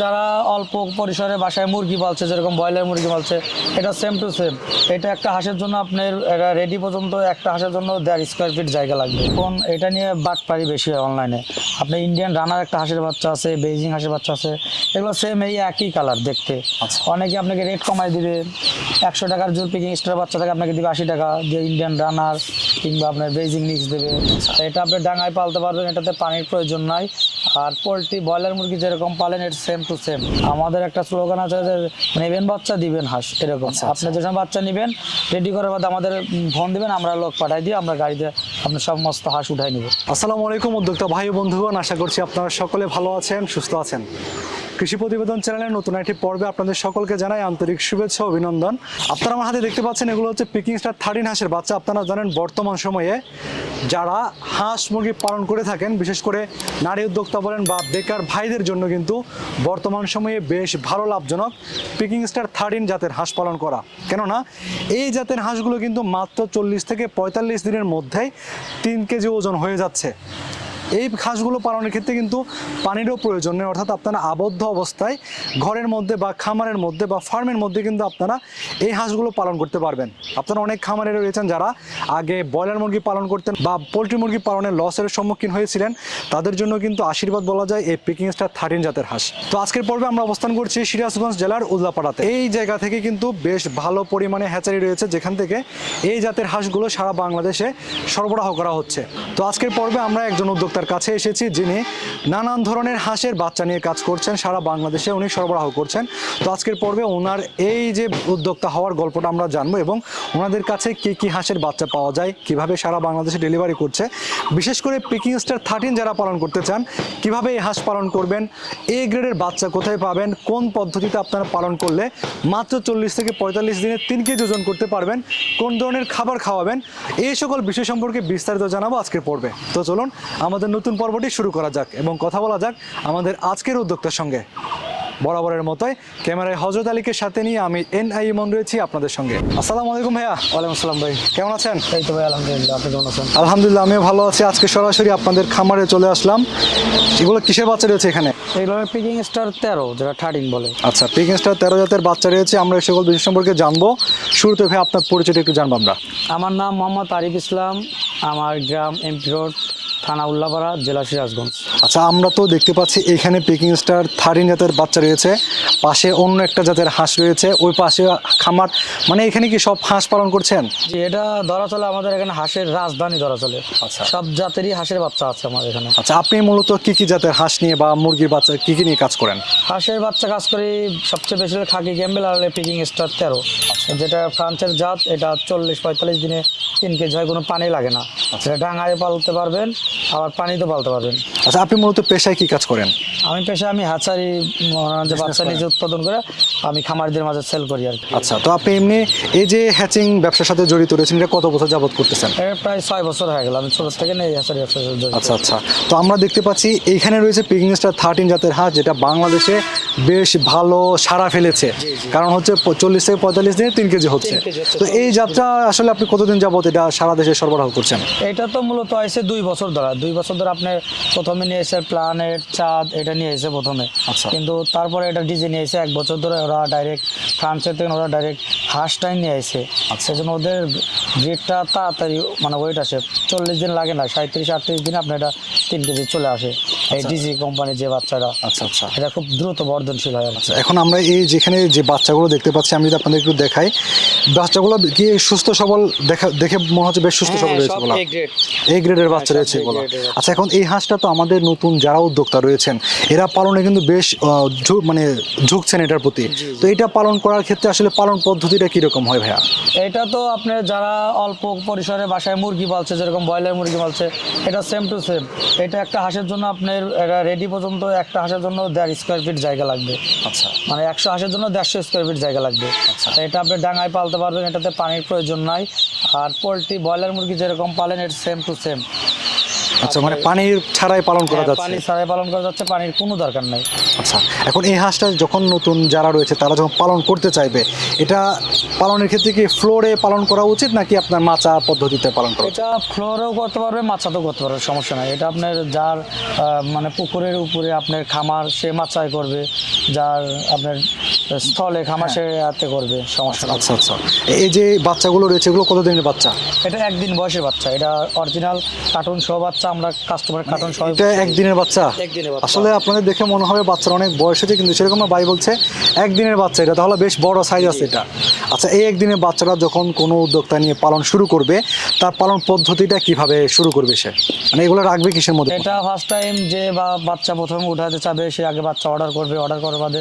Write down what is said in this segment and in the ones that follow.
যারা অল্প পরিসরে বাসায় মুরগি পালছে যেরকম ব্রয়লার মুরগি পালছে এটা সেম টু সেম এটা একটা হাঁসের জন্য আপনার এটা রেডি পর্যন্ত একটা হাঁসের জন্য দেড় স্কোয়ার ফিট জায়গা লাগবে। এখন এটা নিয়ে বাটপারি বেশি হয় অনলাইনে আপনি ইন্ডিয়ান রানার একটা হাঁসের বাচ্চা আছে বেজিং হাঁসের বাচ্চা আছে এগুলো সেম এই একই কালার দেখতে। আচ্ছা। অনেকে আপনাকে রেট কমাই দিবে একশো টাকার জোর পিকিং স্টার বাচ্চা থাকে আপনাকে দিবে আশি টাকা যে ইন্ডিয়ান রানার কিংবা আপনার বেজিং মিক্স দেবে। এটা আপনি ডাঙায় পালতে পারবেন এটাতে পানির প্রয়োজন নাই। আর পোলট্রি ব্রয়লার মুরগি যেরকম পালেন এটা সেম টু সেম আমাদের একটা স্লোগান আছে যে নেবেন বাচ্চা দিবেন হাঁস এরকম। আচ্ছা, আপনি যে সময় বাচ্চা নেবেন রেডি করার বাদ আমাদের ফোন দিবেন আমরা লোক পাঠাই দিয়ে আমরা গাড়িতে আপনার সমস্ত হাঁস উঠাই নিব। আসসালামু আলাইকুম উদ্যোক্তা ভাই ও বন্ধুগণ আশা করছি আপনারা সকলে ভালো আছেন সুস্থ আছেন। কৃষি প্রতিবেদন চ্যানেলের নতুন একটি পর্বে আপনাদের সকলকে জানাই আন্তরিক শুভেচ্ছা অভিনন্দন। আপনারা আমার হাতে দেখতে পাচ্ছেন এগুলো হচ্ছে পিকিং স্টার থার্টিন হাঁসের বাচ্চা। আপনারা জানেন বর্তমান সময়ে যারা হাঁস মুরগি পালন করে থাকেন, বিশেষ করে নারী উদ্যোক্তা বলেন বা বেকার ভাইদের জন্য কিন্তু বর্তমান সময়ে বেশ ভালো লাভজনক পিকিং স্টার থার্টিন জাতের হাঁস পালন করা। কেননা এই জাতের হাঁসগুলো কিন্তু মাত্র চল্লিশ থেকে পঁয়তাল্লিশ দিনের মধ্যেই তিন কেজি ওজন হয়ে যাচ্ছে। এই হাঁসগুলো পালনের ক্ষেত্রে কিন্তু পানিরও প্রয়োজন নেই। অর্থাৎ আপনারা আবদ্ধ অবস্থায় ঘরের মধ্যে বা খামারের মধ্যে বা ফার্মের মধ্যে কিন্তু আপনারা এই হাঁসগুলো পালন করতে পারবেন। আপনারা অনেক খামারে রয়েছেন যারা আগে ব্রয়লার মুরগি পালন করতেন বা পোলট্রি মুরগি পালনের লসের সম্মুখীন হয়েছিলেন। তাদের জন্য কিন্তু আশীর্বাদ বলা যায় এই পিকিং স্টার থার্টিন জাতের হাঁস। তো আজকের পর্বে আমরা অবস্থান করছি সিরাজগঞ্জ জেলার উল্লাপাড়াতে। এই জায়গা থেকে কিন্তু বেশ ভালো পরিমাণে হ্যাচারি রয়েছে যেখান থেকে এই জাতের হাঁসগুলো সারা বাংলাদেশে সরবরাহ করা হচ্ছে। তো আজকের পর্বে আমরা একজন উদ্যোক্তার কাছে এসেছি, যিনি নানান ধরনের হাঁসের বাচ্চা নিয়ে কাজ করছেন, সারা বাংলাদেশে উনি সরবরাহ করছেন। তো আজকের পর্বে ওনার এই যে উদ্যোক্তা হওয়ার গল্পটা আমরা জানব এবং ওনাদের কাছে কি কি হাঁসের বাচ্চা পাওয়া যায়, কীভাবে সারা বাংলাদেশে ডেলিভারি করছে। বিশেষ করে পিকিং স্টার থার্টিন যারা পালন করতে চান, কীভাবে এই হাঁস পালন করবেন, এ গ্রেডের বাচ্চা কোথায় পাবেন, কোন পদ্ধতিতে আপনারা পালন করলে মাত্র চল্লিশ থেকে পঁয়তাল্লিশ দিনে তিন কেজি ওজন করতে পারবেন, কোন ধরনের খাবার খাওয়াবেন, এই সকল বিষয় সম্পর্কে বিস্তারিত জানাব আজকের পর্বে। তো চলুন, আমাদের নতুন পর্বটি শুরু করা যাক এবং কথা বলা যাক আমাদের আজকের উদ্যোক্তার সঙ্গে। বরাবরের মতোই ক্যামেরায় হজরত আলীকে সাথে নিয়ে আমি এন আই মন রয়েছি আপনাদের সঙ্গে। আসসালামু আলাইকুম ভাইয়া। ওয়ালাইকুম আসসালাম ভাই। কেমন আছেন? এই তো ভাই আলহামদুলিল্লাহ আপনি কেমন আছেন? আলহামদুলিল্লাহ আমিও ভালো আছি। আজকে সরাসরি আপনাদের খামারে চলে আসলাম। এগুলো কিসের বাচ্চা রয়েছে এখানে? এগুলো পিকিং স্টার তেরো যেটা থার্টিন বলে। আচ্ছা পিকিং স্টার তেরো জাতের বাচ্চা রয়েছে। আমরা এই সকল বিষয় সম্পর্কে জানব। শুরুতে ভাই আপনার পরিচয়টা একটু জানব আমরা। আমার নাম মোহাম্মদ আরিফ ইসলাম। আমার গ্রাম এমপি রোড থানা উল্লাপাড়া জেলা সিরাজগঞ্জ। আচ্ছা আমরা তো দেখতে পাচ্ছি এখানে পিকিং স্টার থার্টিন জাতের বাচ্চা রয়েছে। পাশে অন্য একটা জাতের হাঁস রয়েছে। ওই পাশে খামার মানে এখানে কি সব হাঁস পালন করছেন? জি এটা ধরা চলে আমাদের এখানে হাঁসের রাজধানী ধরা চলে। আচ্ছা। সব জাতেরই হাঁসের বাচ্চা আছে আমাদের এখানে। আচ্ছা আপনি মূলত কি কি জাতের হাঁস নিয়ে বা মুরগির বাচ্চা কি কি নিয়ে কাজ করেন? হাঁসের বাচ্চা কাজ করি সবচেয়ে বেশি খাকি ক্যাম্বেল আর পিকিং স্টার তেরো। যেটা ফ্রান্সের জাত এটা চল্লিশ পঁয়তাল্লিশ দিনে তিন কেজি হয় কোনো পানি লাগে না। সেটা ডাঙায় পালতে পারবেন। আবার পানিতে পালতে পারবেন। আচ্ছা আপনি মূলত পেশায় কি কাজ করেন? আমি পেশা আমি হাঁচারি যে বাচ্চা নিজে উৎপাদন করে আমি খামারিদের মাঝে সেল করি আর আচ্ছা তো আপনি এমনি এই যে হ্যাচিং ব্যবসার সাথে জড়িত রয়েছেন এটা কত বছর যাবত করতেছেন? প্রায় ছয় বছর হয়ে গেল আমি ছোট থেকে নেই হাঁচারি ব্যবসা জড়িত। আচ্ছা আচ্ছা তো আমরা দেখতে পাচ্ছি এইখানে রয়েছে পিকিং স্টার থার্টিন জাতের হাঁস যেটা বাংলাদেশে বেশ ভালো সাড়া ফেলেছে। কারণ হচ্ছে চল্লিশ থেকে পঁয়তাল্লিশ দিনে তিন কেজি হচ্ছে। তো এই যাত্রা আসলে আপনি কতদিন যাবত এটা সারা দেশে সরবরাহ করছেন? এটা তো মূলত আছে দুই বছর ধরে। দুই বছর ধরে আপনি প্রথমে নিয়ে এসে প্ল্যানেট চাঁদ এটা নিয়ে এসে প্রথমে আচ্ছা। কিন্তু তারপরে এটা ডিজে নিয়ে এসে এক বছর ধরে ওরা ডাইরেক্ট ফ্রান্সের থেকে ওরা ডাইরেক্ট হাঁসটাই নিয়ে এসে আচ্ছা। সেজন্য ওদের ব্রিডটা তাড়াতাড়ি মানে ওয়েট আসে। চল্লিশ দিন লাগে না সাঁত্রিশ আটত্রিশ দিন আপনি এটা তিন কেজি চলে আসে। এই ডিজি কোম্পানির যে বাচ্চাটা আচ্ছা আচ্ছা। এটা খুব দ্রুত বর্ধনশীল হয় আচ্ছা এখন আমরা এই যেখানে যে বাচ্চাগুলো দেখতে পাচ্ছি আমি যদি আপনাদের একটু দেখাই বাচ্চাগুলো কি সুস্থ সবল দেখা দেখে মনে হচ্ছে বেশ সুস্থ সবল হ্যাঁ, রয়েছে সব বলা? এই গ্রেডের বাচ্চা রয়েছে এগুলো grade এর আচ্ছা এখন এই হাঁসটা তো আমাদের নতুন যারা উদ্যোক্তা রয়েছেন এরা পালনে কিন্তু বেশ মানে ঝুঁকছেন এটার প্রতি। তো এটা পালন করার ক্ষেত্রে আসলে পালন পদ্ধতিটা কীরকম হয় ভাইয়া? এটা তো আপনার যারা অল্প পরিসরে বাসায় মুরগি পালছে যেরকম ব্রয়লার মুরগি পালছে এটা সেম টু সেম এটা একটা হাঁসের জন্য আপনার এটা রেডি পর্যন্ত একটা হাঁসের জন্য দেড় স্কোয়ার ফিট জায়গা লাগবে। আচ্ছা। মানে একশো হাঁসের জন্য দেড়শো স্কোয়ার ফিট জায়গা লাগবে। আচ্ছা। এটা আপনি ডাঙায় পালতে পারবেন এটাতে পানির প্রয়োজন নাই। আর পোলট্রি ব্রয়লার মুরগি যেরকম পালেন এটা সেম টু সেম আচ্ছা মানে পানির ছাড়াই পালন করা হ্যাঁ, যাচ্ছে। পানি ছাড়াই পালন করা যাচ্ছে পানির কোনো দরকার নাই। আচ্ছা এখন এই হাঁসটা যখন নতুন যারা রয়েছে তারা যখন পালন করতে চাইবে এটা পালনের ক্ষেত্রে কি ফ্লোরে পালন করা উচিত নাকি আপনার মাচা পদ্ধতিতে পালন করা? এটা ফ্লোরেও করতে পারবে মাচাতেও করতে পারবে সমস্যা নাই। এটা আপনার যার মানে পুকুরের উপরে আপনার খামার সে মাচায় করবে যার আপনার স্থলে খামাসে হাতে করবে সমস্যা আচ্ছা আচ্ছা। এই যে বাচ্চাগুলো রয়েছে এগুলো কত দিনের বাচ্চা? এটা একদিন বয়সের বাচ্চা। এটা অরিজিনাল কার্টুন সহ বাচ্চা আমরা কাস্টমার কার্টুন সহ এটা একদিনের বাচ্চা? একদিনের আসলে আপনাদের দেখে মনে হবে বাচ্চার অনেক বয়স হয়েছে কিন্তু সেরকম ভাই বলছে একদিনের বাচ্চা এটা তাহলে বেশ বড় সাইজ আছে এটা। আচ্ছা এই একদিনের বাচ্চারা যখন কোনো উদ্যোক্তা নিয়ে পালন শুরু করবে তার পালন পদ্ধতিটা কীভাবে শুরু করবে সে? মানে এগুলো রাখবে কিসের মধ্যে? এটা ফার্স্ট টাইম যে বা বাচ্চা প্রথমে উঠাতে চাবে সে আগে বাচ্চা অর্ডার করবে। অর্ডার করার বাদে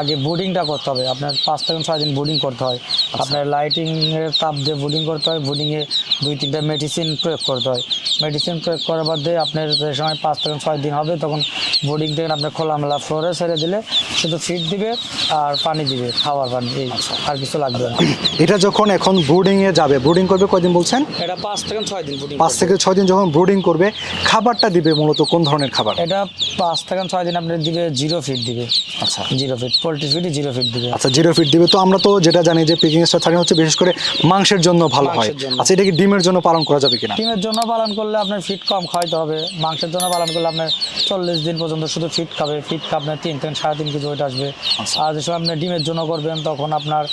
আগে বুডিংটা করতে হবে। আপনার পাঁচ থেকে ছয় দিন বুডিং করতে হয়। আপনার লাইটিংয়ের এর তাপ দিয়ে বুডিং করতে হয় বুডিংয়ে দুই তিনটা মেডিসিন প্রয়োগ করতে হয়। মেডিসিন প্রয়োগ করার বাদে আপনার যে সময় পাঁচ থেকে ছয় দিন হবে তখন বোর্ডিং থেকে আপনার খোলামেলা ফ্লোরে ছেড়ে দিলে শুধু ফিড দিবে আর পানি দিবে খাওয়ার পানি এই আর কিছু লাগবে এটা যখন এখন ব্রুডিং এ যাবে ব্রুডিং করবে কয়দিন বলছেন? এটা পাঁচ থেকে ছয় দিন বুডিং পাঁচ থেকে ছয় দিন যখন ব্রুডিং করবে খাবারটা দিবে মূলত কোন ধরনের খাবার? এটা পাঁচ থেকে ছয় দিন আপনি দিবে জিরো ফিট দিবে। আচ্ছা। জিরো ফিট পোলট্রি ফিটই জিরো ফিট দিবে। আচ্ছা জিরো ফিট দিবে। তো আমরা তো যেটা জানি যে পিকিং স্টার থার্টিন হচ্ছে বিশেষ করে মাংসের জন্য ভালো হয়। আচ্ছা এটা কি ডিমের জন্য পালন করা যাবে কিনা? ডিমের জন্য পালন করলে আপনার ফিট কম খাওয়াইতে হবে। মাংসের জন্য পালন করলে আপনার চল্লিশ দিন পর্যন্ত শুধু ফিট খাবে। ফিট আপনার তিন থেকে সাড়ে তিন কেজি ওইটা আসবে। আচ্ছা। আর যে সময় আপনি ডিমের জন্য করবেন তখন আপনার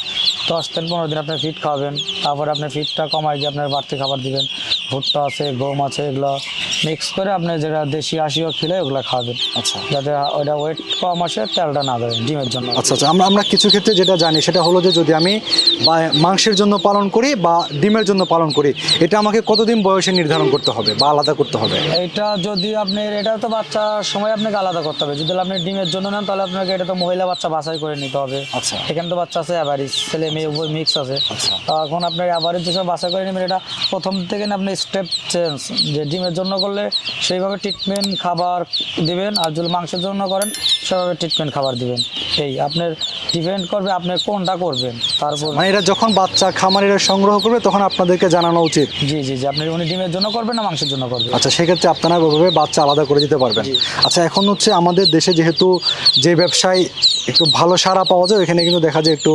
দশ থেকে পনেরো দিন আপনার ফিট খাওয়াবেন তারপরে আপনার ফিটটা কমাই দিয়ে আপনার বাড়তি খাবার দিবেন। ভুট্টা আছে গম আছে এগুলো মিক্স করে আপনি যেটা দেশি আশিও খেলে ওগুলো খাওয়াবেন। আচ্ছা। যাতে ওইটা ওয়েট কম আসে তেলটা না দেবেন ডিমের জন্য। আচ্ছা আচ্ছা আমরা আমরা কিছু ক্ষেত্রে যেটা জানি সেটা হলো যে যদি আমি মাংসের জন্য পালন করি বা ডিমের জন্য পালন করি এটা আমাকে কতদিন বয়সে নির্ধারণ করতে হবে বা আলাদা করতে হবে? এটা যদি আপনি এটা তো বাচ্চার সময় আপনাকে আলাদা করতে হবে। যদি আপনি ডিমের জন্য নেন তাহলে আপনাকে এটা তো মহিলা বাচ্চা বাছাই করে নিতে হবে। আচ্ছা। এখানে তো বাচ্চা আছে অ্যাভারেজ ছেলে মেয়ে উভয় মিক্স আছে। আচ্ছা। এখন আপনার অ্যাভারেজ যেসব বাসা করে নেবেন এটা প্রথম থেকে আপনি স্টেপ চেঞ্জ যে ডিমের জন্য করলে সেইভাবে ট্রিটমেন্ট খাবার দিবেন আর যদি মাংসের জন্য করেন সেভাবে ট্রিটমেন্ট খাবার দিবেন। এই আপনার ডিপেন্ড করবে আপনি কোনটা করবেন। তারপর মানে এটা যখন বাচ্চা খামারিরা সংগ্রহ করবে তখন আপনাদেরকে জানানো উচিত। জি জি জি। আপনি উনি ডিমের জন্য করবেন না মাংসের জন্য করবেন? আচ্ছা সেক্ষেত্রে আপনারা ওইভাবে বাচ্চা আলাদা করে দিতে পারবেন। আচ্ছা এখন হচ্ছে আমাদের দেশে যেহেতু যে ব্যবসায় একটু ভালো সাড়া পাওয়া যায় এখানে কিন্তু দেখা যায় একটু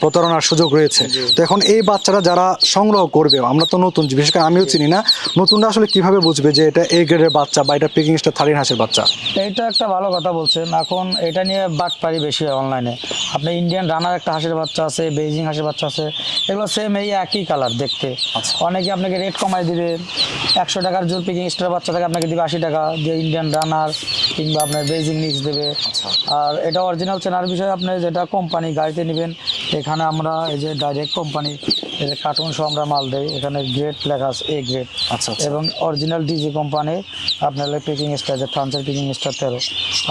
প্রতারণার সুযোগ রয়েছে। তো এখন এই বাচ্চারা যারা সংগ্রহ করবে আমরা তো নতুন বিশেষ করে আমিও চিনি না নতুনরা আসলে কীভাবে বুঝবে যে এটা এ গ্রেডের বাচ্চা বা এটা পিকিং স্টার থার্টিন হাঁসের বাচ্চা? এটা একটা ভালো কথা বলছেন। এখন এটা নিয়ে বাটপারি বেশি হয় অনলাইনে আপনি ইন্ডিয়ান রানার একটা হাঁসের বাচ্চা আছে বেইজিং হাঁসের বাচ্চা আছে এগুলো সেম এই একই কালার দেখতে। আচ্ছা। অনেকে আপনাকে রেট কমাই দিবে। একশো টাকার জোর পিকিং স্টার বাচ্চা থাকে আপনাকে দিবে আশি টাকা দিয়ে ইন্ডিয়ান রানার কিংবা আপনার বেইজিং মিক্স দেবে। আচ্ছা। আর এটা অরিজিনাল চেনার বিষয়ে আপনি যেটা কোম্পানি গাড়িতে নেবেন এখানে আমরা এই যে ডাইরেক্ট কোম্পানি কার্টুন সহ আমরা মাল দেই এখানে গ্রেড লেখা আছে এ গ্রেড আচ্ছা আচ্ছা। এবং অরিজিনাল ডিজি কোম্পানি আপনার পিকিং স্টার যে ফ্রান্সের পিকিং স্টার তেরো।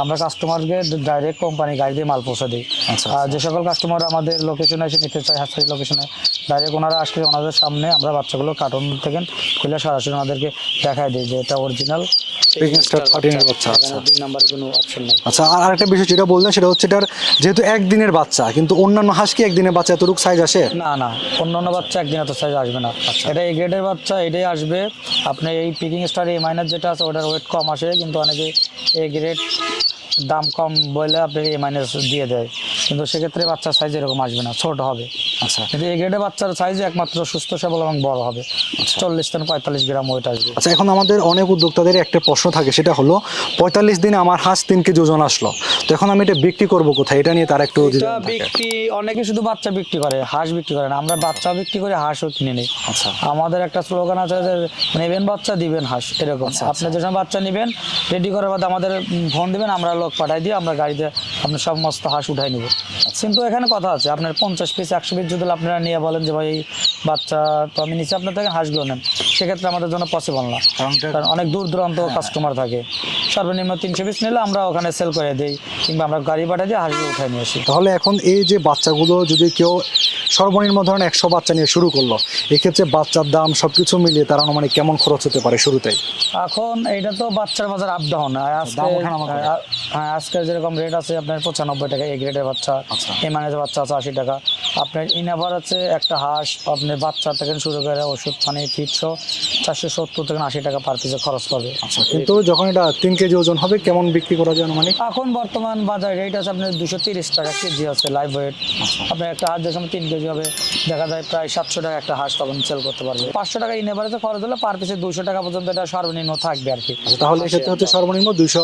আমরা কাস্টমারকে ডাইরেক্ট কোম্পানি দিয়ে মাল পৌঁছে দিই। আচ্ছা, আর যে সকল কাস্টমার আমাদের লোকেশনে এসে নিতে চায় হাসপাতাল লোকেশনে ডাইরেক্ট ওনারা আসলে ওনাদের সামনে আমরা বাচ্চাগুলো কার্টুন থেকে খুলে সরাসরি ওনাদেরকে দেখাই দিই যে এটা অরিজিনাল Picking Star 13 বাচ্চা, আচ্ছা। আচ্ছা আর আরেকটা বিষয় যেটা বললেন সেটা হচ্ছে এটার যেহেতু একদিনের বাচ্চা কিন্তু অন্যান্য হাঁস কি একদিনের বাচ্চা এতটুকু সাইজ আসে? না না অন্য অন্য বাচ্চা একদিন এত সাইজ আসবে না। এটা এই গ্রেডের বাচ্চা এটাই আসবে। আপনি এই পিকিং স্টার এই মাইনাস যেটা আছে ওটার ওয়েট কম আসে কিন্তু অনেকে এই গ্রেড দাম কম বলে আপনি এ মাইনাস দিয়ে দেয়। কিন্তু সেক্ষেত্রে বাচ্চার সাইজ এরকম আসবে না ছোট হবে। আচ্ছা। কিন্তু এই গ্রেডের বাচ্চার সাইজ একমাত্র সুস্থ সবল এবং বড় হবে। চল্লিশ থেকে পঁয়তাল্লিশ গ্রাম ওয়েট আসবে। আচ্ছা এখন আমাদের অনেক উদ্যোক্তাদের একটা প্রশ্ন থাকে সেটা হলো পঁয়তাল্লিশ দিনে আমার হাঁস তিন কেজি ওজন আসলো। তো এখন আমি এটা বিক্রি করব কোথায়? এটা নিয়ে তার একটু। বিক্রি অনেকে শুধু বাচ্চা বিক্রি করে হাঁস বিক্রি করে না। আমরা বাচ্চা বিক্রি করে হাঁসও কিনে নিই। আচ্ছা। আমাদের একটা স্লোগান আছে যে নেবেন বাচ্চা দিবেন হাঁস এরকম। আচ্ছা, আপনি যে সময় বাচ্চা নেবেন রেডি করার বাদে আমাদের ফোন দিবেন আমরা লোক পাঠাই দিয়ে আমরা গাড়িতে আপনার সমস্ত হাঁস উঠাই নেব। কিন্তু এখানে কথা আছে আপনার পঞ্চাশ পিস একশো পিস যদি আপনারা নিয়ে বলেন যে ভাই এই বাচ্চা তো আমি নিচে আপনার থেকে হাঁসগুলো নেন সেক্ষেত্রে আমাদের জন্য পসিবল না কারণ অনেক দূর দূরান্ত হ্যাঁ। কাস্টমার থাকে সর্বনিম্ন তিনশো পিস নিলে আমরা ওখানে সেল করে দিই কিংবা আমরা গাড়ি পাঠাই দিয়ে হাঁসগুলো উঠাই নিয়ে আসি তাহলে এখন এই যে বাচ্চাগুলো যদি কেউ সর্বনিম্ন ধরেন একশো বাচ্চা নিয়ে শুরু করল। এক্ষেত্রে বাচ্চার দাম সব কিছু মিলিয়ে তার আনুমানিক কেমন খরচ হতে পারে শুরুতেই? এখন এটা তো বাচ্চার বাজার আপ ডাউন। হ্যাঁ, যেরকম রেট আছে আপনার পঁচানব্বই টাকা এই গ্রেডের বাচ্চা। আচ্ছা। এমানের বাচ্চা আছে আশি টাকা। আপনার ইনাভার আছে একটা হাঁস আপনার বাচ্চা থেকে শুরু করে ওষুধ পানি ফিটশো চারশো সত্তর থেকে আশি টাকা পার পিসে খরচ পাবে। আচ্ছা কিন্তু যখন এটা তিন কেজি ওজন হবে কেমন বিক্রি করা যায় আনুমানিক? এখন বর্তমান বাজার রেট আছে আপনার দুশো তিরিশ টাকা কেজি আছে লাইভ ওয়েট আপনার একটা হাঁস যখন তিন কেজি হবে দেখা যায় প্রায় সাতশো টাকা একটা হাঁস তখন সেল করতে পারবে। পাঁচশো টাকা ইনেভারেজে খরচ হলে পার পিসে দুশো টাকা পর্যন্ত এটা সর্বনিম্ন থাকবে আর কি। আচ্ছা তাহলে এক্ষেত্রে হচ্ছে সর্বনিম্ন দুইশো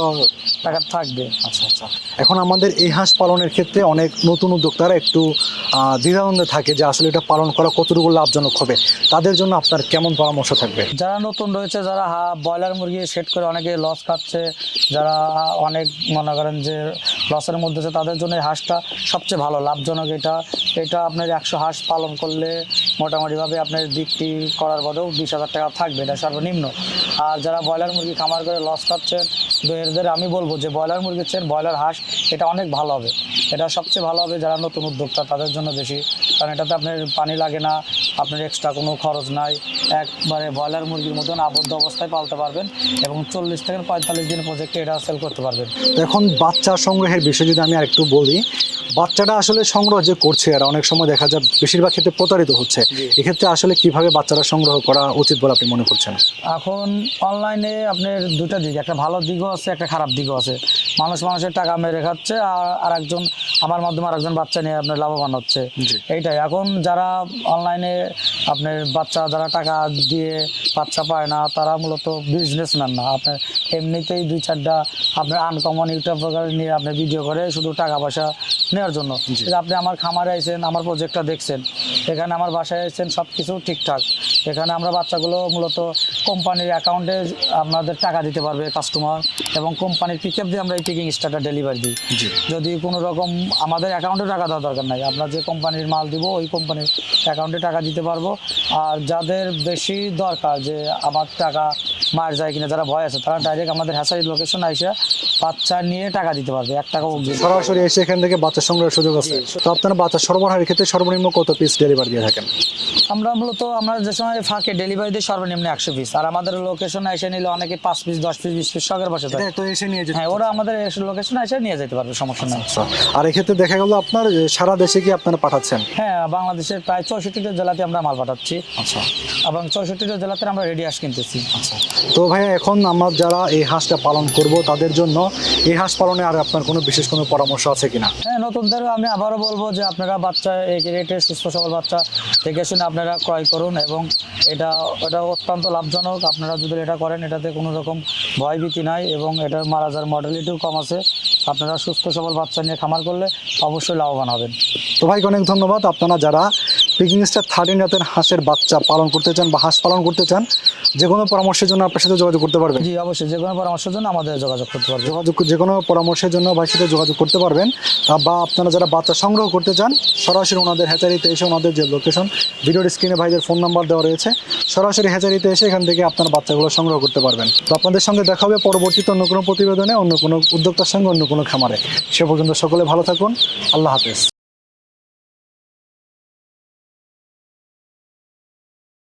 টাকা থাকবে। আচ্ছা আচ্ছা। এখন আমাদের এই হাঁস পালনের ক্ষেত্রে অনেক নতুন উদ্যোক্তারা একটু আহ, দ্বিধাদ্বন্দ্বে থাকে যে আসলে এটা পালন করা কতটুকু লাভজনক হবে। তাদের জন্য আপনার কেমন পরামর্শ থাকবে? যারা নতুন রয়েছে যারা ব্রয়লার মুরগি সেট করে অনেকে লস খাচ্ছে যারা অনেক মনে করেন যে লসের মধ্যে তাদের জন্য এই হাঁসটা সবচেয়ে ভালো লাভজনক। এটা এটা আপনার একশো হাঁস পালন করলে মোটামুটিভাবে আপনার বিক্রি করার পরেও বিশ হাজার টাকা থাকবে, এটা সর্বনিম্ন। আর যারা ব্রয়লার মুরগি খামার করে লস খাচ্ছেন এদের আমি বলব যে ব্রয়লার মুরগির চেয়ে ব্রয়লার হাঁস এটা অনেক ভালো হবে। এটা সবচেয়ে ভালো হবে যারা নতুন উদ্যোক্তা তাদের জন্য বেশি। কারণ এটাতে আপনার পানি লাগে না আপনার এক্সট্রা কোনো খরচ নাই। একবারে ব্রয়লার মুরগির মতন আবদ্ধ অবস্থায় পালতে পারবেন এবং চল্লিশ থেকে পঁয়তাল্লিশ দিন প্রজেক্টে এটা সেল করতে পারবেন। এখন বাচ্চা সংগ্রহের বিষয়ে যদি আমি আরেকটু বলি বাচ্চাটা আসলে সংগ্রহ যে করছে আর অনেক সময় দেখা যায় বেশিরভাগ ক্ষেত্রে প্রতারিত হচ্ছে। এক্ষেত্রে আসলে কীভাবে বাচ্চারা সংগ্রহ করা উচিত বলে আপনি মনে করছেন? এখন অনলাইনে আপনার দুটা দিক একটা ভালো দিকও আছে একটা খারাপ দিকও আছে। মানুষ মানুষের টাকা মেরে খাচ্ছে আর আরেকজন আমার মাধ্যমে আরেকজন বাচ্চা নিয়ে আপনার লাভবান হচ্ছে। এইটাই। এখন যারা অনলাইনে আপনার বাচ্চা যারা টাকা দিয়ে বাচ্চা পায় না তারা মূলত বিজনেসম্যান না। আপনার এমনিতেই দুই চারটা আপনার আনকমন ইউটিউবার নিয়ে আপনি ভিডিও করে শুধু টাকা পয়সা নেওয়ার জন্য। আপনি আমার খামারে আইছেন আমার প্রজেক্টটা দেখছেন। এখানে আমার বাসায় আইছেন সব কিছু ঠিকঠাক। এখানে আমরা বাচ্চাগুলো মূলত কোম্পানির অ্যাকাউন্টে আপনাদের টাকা দিতে পারবে কাস্টমার এবং কোম্পানির পিক দিয়ে আমরা এই পিকিং স্টারটা ডেলিভারি দিই। যদি কোনো রকম আমাদের অ্যাকাউন্টে টাকা দেওয়ার দরকার নাই আমরা যে কোম্পানির মাল দিব ওই কোম্পানির অ্যাকাউন্টে টাকা দিতে পারব। আর যাদের বেশি দরকার যে আমার টাকা মার যায় কিনা যারা ভয় আছে তারা ডাইরেক্ট আমাদের হ্যাসারি লোকেশন আইসে বাচ্চা নিয়ে টাকা দিতে পারবে এক টাকা সরাসরি এসে এখান থেকে বাচ্চা সংগ্রহের সুযোগ আছে। তো আপনারা বাচ্চা সরবরাহের ক্ষেত্রে সর্বনিম্ন কত পিস ডেলিভারি দিয়ে থাকেন? আমরা মূলত আমরা যে সময় ফাঁকে ডেলিভারি দিই সর্বনিম্ন একশো পিস আর আমাদের লোকেশনে এসে নিলে অনেকে পাঁচ পিস দশ পিস বিশ পিস শখের বসে থাকে। তো এসে নিয়ে হ্যাঁ ওরা আমাদের লোকেশনে এসে নিয়ে যেতে পারবে সমস্যা নাই। আচ্ছা আর এক্ষেত্রে দেখা গেল আপনার সারা দেশে কি আপনারা পাঠাচ্ছেন? হ্যাঁ বাংলাদেশের প্রায় চৌষট্টিটা জেলাতে আমরা মাল পাঠাচ্ছি। আচ্ছা। এবং চৌষট্টিটা জেলাতে আমরা রেডি হাঁস কিনতেছি। আচ্ছা। তো ভাই এখন আমরা যারা এই হাঁসটা পালন করব তাদের জন্য এই হাঁস পালনে আর আপনার কোনো বিশেষ কোনো পরামর্শ আছে কিনা? হ্যাঁ নতুনদের আমি আবারও বলব যে আপনারা বাচ্চা এই রেটে সুস্থ সবল বাচ্চা দেখে শুনে আপনারা ক্রয় করুন এবং এটা এটা অত্যন্ত লাভজনক। আপনারা যদি এটা করেন এটাতে কোনো রকম ভয়ভীতি নাই এবং এটার মারা যাওয়ার মডেলিটিও কম আছে। আপনারা সুস্থ সবল বাচ্চা নিয়ে খামার করলে অবশ্যই লাভবান হবেন। তো ভাই অনেক ধন্যবাদ। আপনারা যারা পিকিং স্টার থার্টিন জাতের হাঁসের বাচ্চা পালন করতে চান বা হাঁস পালন করতে চান যে কোনো পরামর্শের জন্য আপনার সাথে যোগাযোগ করতে পারবেন। জি অবশ্যই যে কোনো পরামর্শের জন্য আমাদের যোগাযোগ করতে পারবেন। যোগাযোগ যে কোনো পরামর্শের জন্য ভাইয়ের সাথে যোগাযোগ করতে পারবেন। বা আপনারা যারা বাচ্চা সংগ্রহ করতে চান সরাসরি ওনাদের হ্যাচারিতে এসে ওনাদের যে লোকেশন ভিডিওর স্ক্রিনে ভাইদের ফোন নাম্বার দেওয়া রয়েছে সরাসরি হ্যাচারিতে এসে এখান থেকে আপনার বাচ্চাগুলো সংগ্রহ করতে পারবেন। তো আপনাদের সঙ্গে দেখা হবে পরবর্তীতে অন্য কোনো প্রতিবেদনে অন্য কোনো উদ্যোক্তার সঙ্গে অন্য কোনো খামারে। সে পর্যন্ত সকলে ভালো থাকুন আল্লাহ হাফেজ।